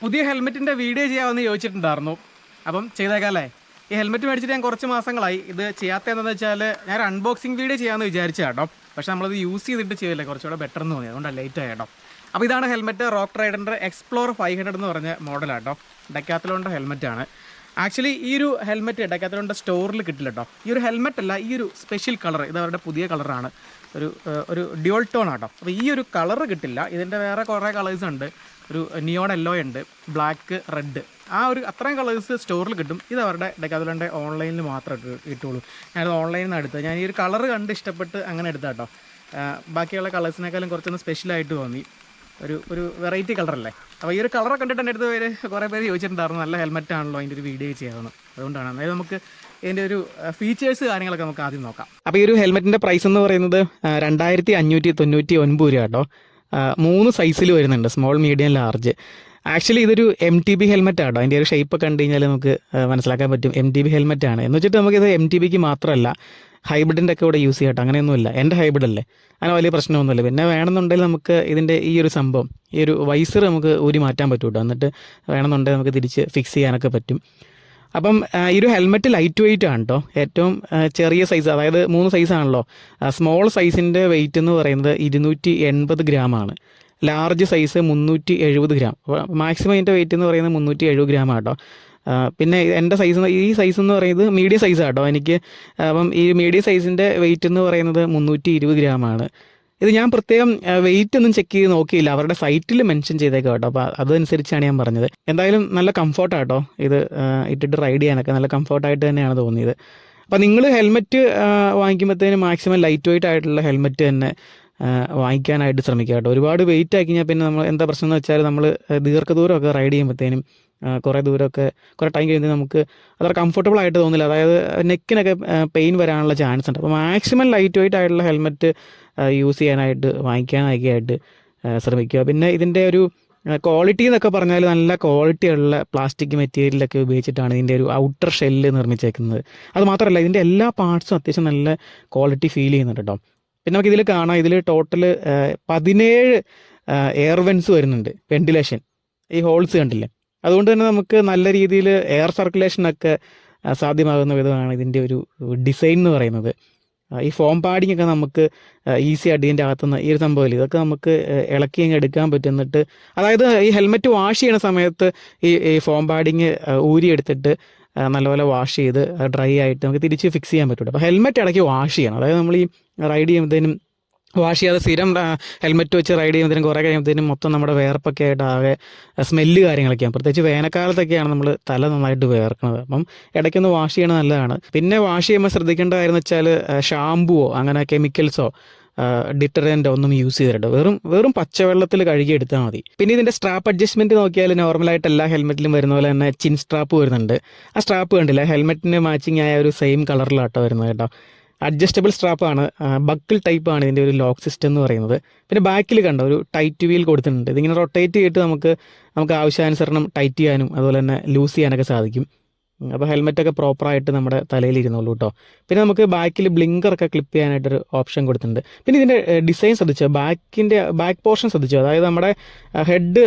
പുതിയ ഹെൽമെറ്റിന്റെ വീഡിയോ ചെയ്യാമെന്ന് ചോദിച്ചിട്ടുണ്ടായിരുന്നു. അപ്പം ചെയ്തേക്കാല്ലേ? ഈ ഹെൽമെറ്റ് മേടിച്ചിട്ട് ഞാൻ കുറച്ച് മാസങ്ങളായി. ഇത് ചെയ്യാത്ത എന്താണെന്ന് വെച്ചാൽ ഞാൻ അൺബോക്സിങ് വീഡിയോ ചെയ്യാമെന്ന് വിചാരിച്ച കേട്ടോ. പക്ഷേ നമ്മളത് യൂസ് ചെയ്തിട്ട് ചെയ്യില്ല കുറച്ചുകൂടെ ബെറ്റർ എന്ന് തോന്നി. അതുകൊണ്ട് ലേറ്റ് ആയി കേട്ടോ. അപ്പോൾ ഇതാണ് ഹെൽമെറ്റ് റോക്ക് റൈഡറിന്റെ എക്സ്പ്ലോർ ഫൈവ് ഹൺഡ്രഡ് എന്ന് പറഞ്ഞ മോഡലാട്ടോ ഹെൽമെറ്റ് ആണ്. ആക്ച്വലി ഈ ഒരു ഹെൽമെറ്റ് ഡെക്കാത്തലോണിന്റെ സ്റ്റോറിൽ കിട്ടില്ല കേട്ടോ. ഈ ഒരു ഹെൽമെറ്റ് അല്ല ഈ ഒരു സ്പെഷ്യൽ കളർ ഇത് അവരുടെ പുതിയ കളറാണ് ഒരു ഒരു ഡ്യുവൽ ടോൺ ആട്ടോ. അപ്പോൾ ഈ ഒരു കളർ കിട്ടില്ല. ഇതിന്റെ വേറെ കുറേ കളേഴ്സ് ഉണ്ട്. ഒരു നിയോൺ യെല്ലോ ഉണ്ട് ബ്ലാക്ക് റെഡ് ആ ഒരു അത്രയും കളേഴ്സ് സ്റ്റോറിൽ കിട്ടും. ഇത് അവരുടെ ഡെക്കാതുലന്റെ ഓൺലൈനിൽ മാത്രമേ കിട്ടു- കിട്ടുള്ളൂ. ഞാനത് ഓൺലൈനിൽ നിന്ന് എടുത്തത്. ഞാൻ ഈ ഒരു കളർ കണ്ട് ഇഷ്ടപ്പെട്ട് അങ്ങനെ എടുത്ത കേട്ടോ ബാക്കിയുള്ള കളേഴ്സിനേക്കാളും കുറച്ചൊന്ന് സ്പെഷ്യലായിട്ട് തോന്നി. ഒരു ഒരു വെറൈറ്റി കളറല്ലേ അപ്പോൾ ഈ ഒരു കളറൊക്കെ കണ്ടിട്ട് എന്റെ അടുത്ത് പേര് കുറേ പേര് ചോദിച്ചിട്ടുണ്ടായിരുന്നു. നല്ല ഹെൽമെറ്റ് ആണല്ലോ അതിന്റെ ഒരു വീഡിയോ ചെയ്യാമെന്ന്. അതുകൊണ്ടാണ്. അതായത് നമുക്ക് ഇതിന്റെ ഒരു ഫീച്ചേഴ്സ് കാര്യങ്ങളൊക്കെ നമുക്ക് ആദ്യം നോക്കാം. അപ്പോൾ ഈ ഒരു ഹെൽമെറ്റിന്റെ പ്രൈസ് എന്ന് പറയുന്നത് രണ്ടായിരത്തി അഞ്ഞൂറ്റി തൊണ്ണൂറ്റി ഒൻപത് രൂപ കേട്ടോ മൂന്ന് സൈസിൽ വരുന്നുണ്ട്. സ്മോൾ മീഡിയം ലാർജ് ആക്ച്വലി ഇതൊരു എം ടി ബി ഹെൽമെറ്റ് ആട്ടോ. അതിന്റെ ഒരു ഷേപ്പ് കണ്ടു കഴിഞ്ഞാൽ നമുക്ക് മനസ്സിലാക്കാൻ പറ്റും. എം ടി ബി ഹെൽമെറ്റ് ആണ്. എന്ന് വെച്ചിട്ട് നമുക്കിത് എം ടി ബിക്ക് മാത്രമല്ല ഹൈബ്രിഡിന്റെ ഒക്കെ കൂടെ യൂസ് ചെയ്യട്ടോ. അങ്ങനെയൊന്നുമില്ല. എന്റെ ഹൈബ്രിഡ് അല്ലേ? അങ്ങനെ വലിയ പ്രശ്നമൊന്നുമില്ല. പിന്നെ വേണമെന്നുണ്ടെങ്കിൽ നമുക്ക് ഇതിന്റെ ഈ ഒരു സംഭവം ഈ ഒരു വൈസർ നമുക്ക് ഊരി മാറ്റാൻ പറ്റും കേട്ടോ എന്നിട്ട് വേണമെന്നുണ്ടെങ്കിൽ നമുക്ക് തിരിച്ച് ഫിക്സ് ചെയ്യാനൊക്കെ പറ്റും. അപ്പം ഈ ഒരു ഹെൽമെറ്റ് ലൈറ്റ് വെയിറ്റ് ആണ് കേട്ടോ ഏറ്റവും ചെറിയ സൈസ് അതായത് മൂന്ന് സൈസ് ആണല്ലോ. സ്മോൾ സൈസിന്റെ വെയിറ്റ് എന്ന് പറയുന്നത് ഇരുന്നൂറ്റി എൺപത് ആണ്. ലാർജ് സൈസ് മുന്നൂറ്റി എഴുപത് ഗ്രാം മാക്സിമം ഇതിന്റെ വെയിറ്റ് എന്ന് പറയുന്നത് മുന്നൂറ്റി എഴുപത് ഗ്രാം ആട്ടോ പിന്നെ എന്റെ സൈസ് ഈ സൈസ് എന്ന് പറയുന്നത് മീഡിയം സൈസ് ആട്ടോ. എനിക്ക് അപ്പം ഈ മീഡിയം സൈസിന്റെ വെയിറ്റ് എന്ന് പറയുന്നത് മുന്നൂറ്റി ഇരുപത് ഗ്രാമാണ് ഇത് ഞാൻ പ്രത്യേകം വെയിറ്റ് ഒന്നും ചെക്ക് ചെയ്ത് നോക്കിയില്ല. അവരുടെ സൈറ്റിൽ മെൻഷൻ ചെയ്തേക്കാം കേട്ടോ. അപ്പോൾ അതനുസരിച്ചാണ് ഞാൻ പറഞ്ഞത്. എന്തായാലും നല്ല കംഫർട്ടാട്ടോ ഇത് ഇട്ടിട്ട് റൈഡ് ചെയ്യാനൊക്കെ നല്ല കംഫർട്ടായിട്ട് തന്നെയാണ് തോന്നിയത്. അപ്പോൾ നിങ്ങൾ ഹെൽമെറ്റ് വാങ്ങിക്കുമ്പോഴത്തേന് മാക്സിമം ലൈറ്റ് വെയിറ്റ് ആയിട്ടുള്ള ഹെൽമെറ്റ് തന്നെ വാങ്ങിക്കാനായിട്ട് ശ്രമിക്കുക കേട്ടോ. ഒരുപാട് വെയിറ്റ് ആക്കി കഴിഞ്ഞാൽ പിന്നെ നമ്മൾ എന്താ പ്രശ്നം എന്ന് വെച്ചാൽ നമ്മൾ ദീർഘദൂരമൊക്കെ റൈഡ് ചെയ്യുമ്പോഴത്തേനും കുറേ ദൂരമൊക്കെ കുറേ ടൈം കഴിഞ്ഞ് നമുക്ക് അത്ര കംഫർട്ടബിൾ ആയിട്ട് തോന്നില്ല. അതായത് നെക്കിനൊക്കെ പെയിൻ വരാനുള്ള ചാൻസ് ഉണ്ട്. അപ്പോൾ മാക്സിമം ലൈറ്റ് വെയിറ്റ് ആയിട്ടുള്ള ഹെൽമെറ്റ് യൂസ് ചെയ്യാനായിട്ട് വാങ്ങിക്കാനൊക്കെ ആയിട്ട് ശ്രമിക്കുക. പിന്നെ ഇതിന്റെ ഒരു ക്വാളിറ്റി എന്നൊക്കെ പറഞ്ഞാൽ നല്ല ക്വാളിറ്റി ഉള്ള പ്ലാസ്റ്റിക് മെറ്റീരിയലൊക്കെ ഉപയോഗിച്ചിട്ടാണ് ഇതിന്റെ ഒരു ഔട്ടർ ഷെല്ല് നിർമ്മിച്ചേക്കുന്നത്. അത് മാത്രമല്ല ഇതിന്റെ എല്ലാ പാർട്സും അത്യാവശ്യം നല്ല ക്വാളിറ്റി ഫീൽ ചെയ്യുന്നുണ്ട് കേട്ടോ പിന്നെ നമുക്ക് ഇതിൽ കാണാം ഇതിൽ ടോട്ടൽ പതിനേഴ് എയർ വെൻസ് വരുന്നുണ്ട്. വെന്റിലേഷൻ ഈ ഹോൾസ് കണ്ടില്ലേ? അതുകൊണ്ട് തന്നെ നമുക്ക് നല്ല രീതിയിൽ എയർ സർക്കുലേഷനൊക്കെ സാധ്യമാകുന്ന വിധമാണ് ഇതിന്റെ ഒരു ഡിസൈൻ എന്ന് പറയുന്നത്. ഈ ഫോം പാഡിംഗ് ഒക്കെ നമുക്ക് ഈസി ആയിട്ട് ഇതിന്റെ അകത്തുനിന്ന് ഈ ഒരു സംഭവമില്ല ഇതൊക്കെ നമുക്ക് ഇളക്കി അങ്ങ് എടുക്കാൻ പറ്റും എന്നിട്ട് അതായത് ഈ ഹെൽമെറ്റ് വാഷ് ചെയ്യുന്ന സമയത്ത് ഈ ഈ ഫോം പാഡിങ് ഊരി എടുത്തിട്ട് നല്ലപോലെ വാഷ് ചെയ്ത് ഡ്രൈ ആയിട്ട് നമുക്ക് തിരിച്ച് ഫിക്സ് ചെയ്യാൻ പറ്റുള്ളൂ അപ്പോൾ ഹെൽമെറ്റ് ഇടയ്ക്ക് വാഷ് ചെയ്യണം. അതായത് നമ്മൾ ഈ റൈഡ് ചെയ്യുമ്പോഴത്തേനും വാഷ് ചെയ്യാതെ സ്ഥിരം ഹെൽമെറ്റ് വെച്ച് റൈഡ് ചെയ്യുന്നതിനും കുറേ കഴിയുമ്പോഴത്തേനും മൊത്തം നമ്മുടെ വേർപ്പൊക്കെ ആയിട്ട് ആകെ സ്മെല്ല് കാര്യങ്ങളൊക്കെയാണ്. പ്രത്യേകിച്ച് വേനൽക്കാലത്തൊക്കെയാണ് നമ്മൾ തല നന്നായിട്ട് വേർക്കുന്നത്. അപ്പം ഇടയ്ക്കൊന്ന് വാഷ് ചെയ്യണത് നല്ലതാണ്. പിന്നെ വാഷ് ചെയ്യുമ്പോൾ ശ്രദ്ധിക്കേണ്ട കാര്യം എന്ന് വെച്ചാൽ ഷാമ്പുവോ അങ്ങനെ കെമിക്കൽസോ ഡിറ്റർജന്റോ ഒന്നും യൂസ് ചെയ്തിട്ട് വെറും വെറും പച്ചവെള്ളത്തിൽ കഴുകി എടുത്താൽ മതി. പിന്നെ ഇതിന്റെ സ്ട്രാപ്പ് അഡ്ജസ്റ്റ്മെന്റ് നോക്കിയാൽ നോർമലായിട്ട് എല്ലാ ഹെൽമെറ്റിലും വരുന്ന പോലെ തന്നെ ചിൻ സ്ട്രാപ്പ് വരുന്നുണ്ട്. ആ സ്ട്രാപ്പ് കണ്ടില്ല? ഹെൽമെറ്റിന് മാച്ചിങ് ആയ ഒരു സെയിം കളറിലാട്ടോ വരുന്നത് കേട്ടോ. അഡ്ജസ്റ്റബിൾ സ്ട്രാപ്പാണ് ബക്കിൾ ആണ് ഇതിന്റെ ഒരു ലോക്ക് സിസ്റ്റം എന്ന് പറയുന്നത്. പിന്നെ ബാക്കിൽ കണ്ട ഒരു ടൈറ്റ് വീൽ കൊടുത്തിട്ടുണ്ട്. ഇതിങ്ങനെ റൊട്ടേറ്റ് ചെയ്തിട്ട് നമുക്ക് നമുക്ക് ആവശ്യാനുസരണം ടൈറ്റ് ചെയ്യാനും അതുപോലെ തന്നെ ലൂസ് ചെയ്യാനൊക്കെ സാധിക്കും. അപ്പോൾ ഹെൽമെറ്റൊക്കെ പ്രോപ്പറായിട്ട് നമ്മുടെ തലയിൽ ഇരുന്നുള്ളൂ കേട്ടോ പിന്നെ നമുക്ക് ബാക്കിൽ ബ്ലിങ്കറൊക്കെ ക്ലിപ്പ് ചെയ്യാനായിട്ടൊരു ഓപ്ഷൻ കൊടുത്തിട്ടുണ്ട്. പിന്നെ ഇതിന്റെ ഡിസൈൻ ശ്രദ്ധിച്ചോ? ബാക്കിന്റെ ബാക്ക് പോർഷൻ ശ്രദ്ധിച്ചോ? അതായത് നമ്മുടെ ഹെഡ്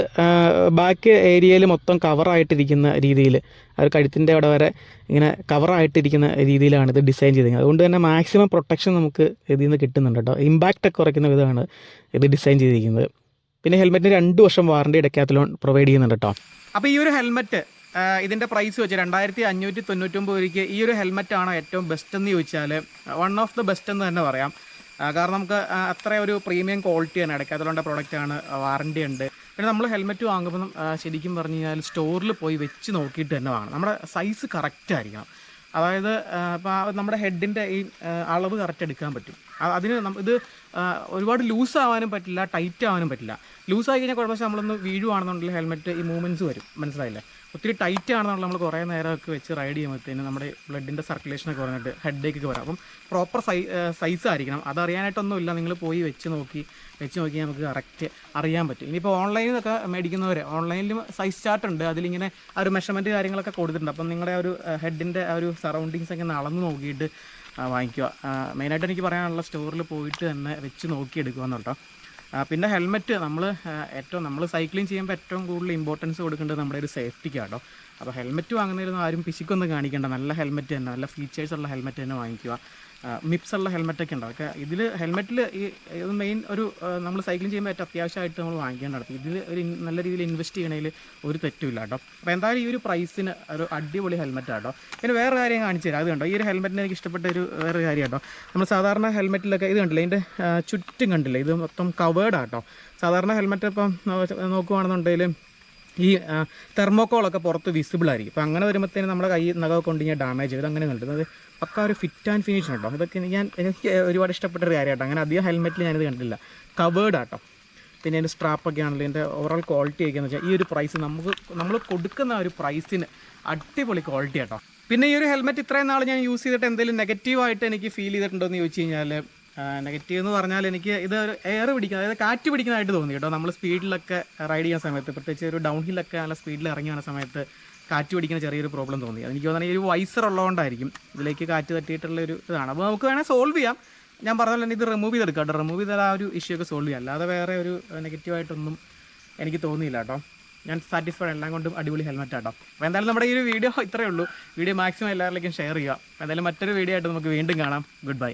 ബാക്ക് ഏരിയയിൽ മൊത്തം കവറായിട്ടിരിക്കുന്ന രീതിയിൽ ഒരു കഴുത്തിന്റെ അവിടെ വരെ ഇങ്ങനെ കവറായിട്ടിരിക്കുന്ന രീതിയിലാണ് ഇത് ഡിസൈൻ ചെയ്തിരിക്കുന്നത് അതുകൊണ്ട് തന്നെ മാക്സിമം പ്രൊട്ടക്ഷൻ നമുക്ക് ഇതിൽ നിന്ന് കിട്ടുന്നുണ്ട് കേട്ടോ ഇമ്പാക്റ്റൊക്കെ കുറയ്ക്കുന്ന വിധമാണ് ഇത് ഡിസൈൻ ചെയ്തിരിക്കുന്നത്. പിന്നെ ഹെൽമെറ്റിന് രണ്ട് വർഷം വാറണ്ടി ഇടയ്ക്കാത്തലോൺ പ്രൊവൈഡ് ചെയ്യുന്നുണ്ട് കേട്ടോ അപ്പോൾ ഈ ഒരു ഹെൽമെറ്റ് ഇതിന്റെ പ്രൈസ് വെച്ച് രണ്ടായിരത്തി അഞ്ഞൂറ്റി തൊണ്ണൂറ്റൊമ്പത് രൂപയ്ക്ക് ഈ ഒരു ഹെൽമെറ്റ് ആണോ ഏറ്റവും ബെസ്റ്റ് എന്ന് ചോദിച്ചാൽ വൺ ഓഫ് ദ ബെസ്റ്റ് എന്ന് തന്നെ പറയാം. കാരണം നമുക്ക് അത്ര ഒരു പ്രീമിയം ക്വാളിറ്റിയാണ് പ്രോഡക്റ്റ് ആണ് വാറണ്ടി ഉണ്ട്. പിന്നെ നമ്മൾ ഹെൽമെറ്റ് വാങ്ങുമ്പോൾ ശരിക്കും പറഞ്ഞു കഴിഞ്ഞാൽ സ്റ്റോറിൽ പോയി വെച്ച് നോക്കിയിട്ട് തന്നെ വാങ്ങണം. നമ്മുടെ സൈസ് കറക്റ്റ് ആയിരിക്കണം. അതായത് ഇപ്പോൾ നമ്മുടെ ഹെഡിന്റെ ഈ അളവ് കറക്റ്റ് എടുക്കാൻ പറ്റും. അതിന് ഇത് ഒരുപാട് ലൂസ് ആവാനും പറ്റില്ല ടൈറ്റ് ആവാനും പറ്റില്ല. ലൂസ് ആയി കഴിഞ്ഞാൽ പക്ഷേ നമ്മളൊന്ന് വീഴുവാണെന്നുണ്ടെങ്കിൽ ഹെൽമെറ്റ് ഈ മൂവ്മെന്റ്സ് വരും. മനസ്സിലായില്ലേ? ഒത്തിരി ടൈറ്റ് ആണെന്നുള്ള നമ്മൾ കുറേ നേരമൊക്കെ വെച്ച് റൈഡ് ചെയ്യുമ്പോഴത്തേന് നമ്മുടെ ബ്ലഡിന്റെ സർക്കുലേഷനൊക്കെ പറഞ്ഞിട്ട് ഹെഡേക്ക് ഒക്കെ വരാം. അപ്പം പ്രോപ്പർ സൈ സൈസ് ആയിരിക്കണം. അതറിയാനായിട്ടൊന്നുമില്ല നിങ്ങൾ പോയി വെച്ച് നോക്കി വെച്ച് നോക്കി നമുക്ക് കറക്റ്റ് അറിയാൻ പറ്റും. ഇനിയിപ്പോൾ ഓൺലൈനിൽ നിന്നൊക്കെ മേടിക്കുന്നവർ ഓൺലൈനിലും സൈസ് ചാർട്ട് ഉണ്ട്. അതിലിങ്ങനെ ആ ഒരു മെഷർമെന്റ് കാര്യങ്ങളൊക്കെ കൊടുത്തിട്ടുണ്ട്. അപ്പം നിങ്ങളുടെ ഒരു ഹെഡിന്റെ ആ ഒരു സറൗണ്ടിങ്സ് ഒക്കെ അളന്ന് നോക്കിയിട്ട് വാങ്ങിക്കുക. മെയിനായിട്ട് എനിക്ക് പറയാനുള്ള സ്റ്റോറിൽ പോയിട്ട് തന്നെ വെച്ച് നോക്കി എടുക്കുക എന്ന് പിന്നെ ഹെൽമെറ്റ് നമ്മൾ ഏറ്റവും നമ്മൾ സൈക്ലിംഗ് ചെയ്യുമ്പോൾ ഏറ്റവും കൂടുതൽ ഇമ്പോർട്ടൻസ് കൊടുക്കേണ്ടത് നമ്മുടെ ഒരു സേഫ്റ്റിക്കാട്ടോ അപ്പോൾ ഹെൽമെറ്റ് വാങ്ങുന്നതിലൊന്നും ആരും പിശിക്കൊന്നും കാണിക്കേണ്ട. നല്ല ഹെൽമെറ്റ് തന്നെ നല്ല ഫീച്ചേഴ്സ് ഉള്ള ഹെൽമെറ്റ് തന്നെ വാങ്ങിക്കുക. മിപ്സ് ഉള്ള ഹെൽമെറ്റൊക്കെ ഉണ്ട് അതൊക്കെ ഇതിൽ ഹെൽമെറ്റിൽ ഈ ഇത് മെയിൻ ഒരു നമ്മൾ സൈക്ലിംഗ് ചെയ്യുമ്പോൾ ഏറ്റവും അത്യാവശ്യമായിട്ട് നമ്മൾ വാങ്ങിക്കേണ്ടത് ഇതിൽ ഒരു നല്ല രീതിയിൽ ഇൻവെസ്റ്റ് ചെയ്യണതിൽ ഒരു തെറ്റുമില്ല കേട്ടോ. അപ്പോൾ എന്തായാലും ഈ ഒരു പ്രൈസിന് ഒരു അടിപൊളി ഹെൽമെറ്റ് ആട്ടോ പിന്നെ വേറെ കാര്യം കാണിച്ചു തരാം. അത് കണ്ടോ? ഈ ഒരു ഹെൽമെറ്റിന് എനിക്ക് ഇഷ്ടപ്പെട്ട ഒരു വേറെ കാര്യം കേട്ടോ. നമ്മൾ സാധാരണ ഹെൽമെറ്റിലൊക്കെ ഇത് കണ്ടില്ലേ? ഇതിന്റെ ചുറ്റും കണ്ടില്ലേ? ഇത് മൊത്തം കവേർഡ് ആട്ടോ സാധാരണ ഹെൽമെറ്റ് ഇപ്പം നോ- നോക്കുവാണെന്നുണ്ടെങ്കിൽ ഈ തെർമോക്കോളൊക്കെ പുറത്ത് വിസിബിൾ ആയിരിക്കും. അപ്പോൾ അങ്ങനെ വരുമ്പോഴത്തേന് നമ്മുടെ കൈ നഖമൊക്കെ കൊണ്ട് കഴിഞ്ഞാൽ ഡാമേജ് ചെയ്ത് അങ്ങനെ കണ്ടത് അത് പക്ക ഒരു ഫിറ്റ് ആൻഡ് ഫിനിഷ് കേട്ടോ. ഇതൊക്കെ ഞാൻ എനിക്ക് ഒരുപാട് ഇഷ്ടപ്പെട്ട ഒരു കാര്യം കേട്ടോ അങ്ങനെ അധികം ഹെൽമെറ്റിൽ ഞാനിത് കണ്ടില്ല കവേർഡ് ആട്ടോ. പിന്നെ അതിന്റെ സ്ട്രാപ്പൊക്കെ ആണല്ലോ. ഇതിന്റെ ഓവറോൾ ക്വാളിറ്റി ഒക്കെ എന്ന് വെച്ചാൽ ഈ ഒരു പ്രൈസ് നമുക്ക് നമ്മൾ കൊടുക്കുന്ന ഒരു പ്രൈസിന് അടിപൊളി ക്വാളിറ്റി ആട്ടോ. പിന്നെ ഈ ഒരു ഹെൽമെറ്റ് ഇത്രയും നാൾ ഞാൻ യൂസ് ചെയ്തിട്ട് എന്തെങ്കിലും നെഗറ്റീവായിട്ട് എനിക്ക് ഫീൽ ചെയ്തിട്ടുണ്ടോ എന്ന് ചോദിച്ചു കഴിഞ്ഞാൽ നെഗറ്റീവ് എന്ന് പറഞ്ഞാൽ എനിക്ക് ഇത് ഒരു എയർ പിടിക്കുന്ന അതായത് കാറ്റ് പിടിക്കുന്നതായിട്ട് തോന്നി കേട്ടോ. നമ്മൾ സ്പീഡിലൊക്കെ റൈഡ് ചെയ്യുന്ന സമയത്ത് പ്രത്യേകിച്ച് ഒരു ഡൗൺ ഹില്ലൊക്കെ നല്ല സ്പീഡിൽ ഇറങ്ങി വന്ന സമയത്ത് കാറ്റ് പിടിക്കുന്ന ചെറിയൊരു പ്രോബ്ലം തോന്നി. അതെനിക്ക് തോന്നുന്നത് ഒരു വൈസർ ഉള്ളതുകൊണ്ടായിരിക്കും ഇതിലേക്ക് കാറ്റ് തട്ടിയിട്ടുള്ള ഒരു ഇതാണ്. അപ്പോൾ നമുക്ക് വേണേൽ സോൾവ് ചെയ്യാം. ഞാൻ പറഞ്ഞ പോലെ തന്നെ ഇത് റിമൂവ് ചെയ്തെടുക്കാം കേട്ടോ. റിമൂവ് ചെയ്താൽ ആ ഒരു ഇഷ്യൂ ഒക്കെ സോൾവ് ചെയ്യാം. അല്ലാതെ വേറെ ഒരു നെഗറ്റീവായിട്ടൊന്നും എനിക്ക് തോന്നിയില്ല കേട്ടോ. ഞാൻ സാറ്റിസ്ഫൈഡ് എല്ലാം കൊണ്ടും അടിപൊളി ഹെൽമെറ്റ് ആട്ടോ. അപ്പോൾ എന്തായാലും നമ്മുടെ ഈ ഒരു വീഡിയോ ഇത്രയേ ഉള്ളൂ. വീഡിയോ മാക്സിമം എല്ലാവരിലേക്കും ഷെയർ ചെയ്യുക. എന്തായാലും മറ്റൊരു വീഡിയോ ആയിട്ട് നമുക്ക് വീണ്ടും കാണാം. Good bye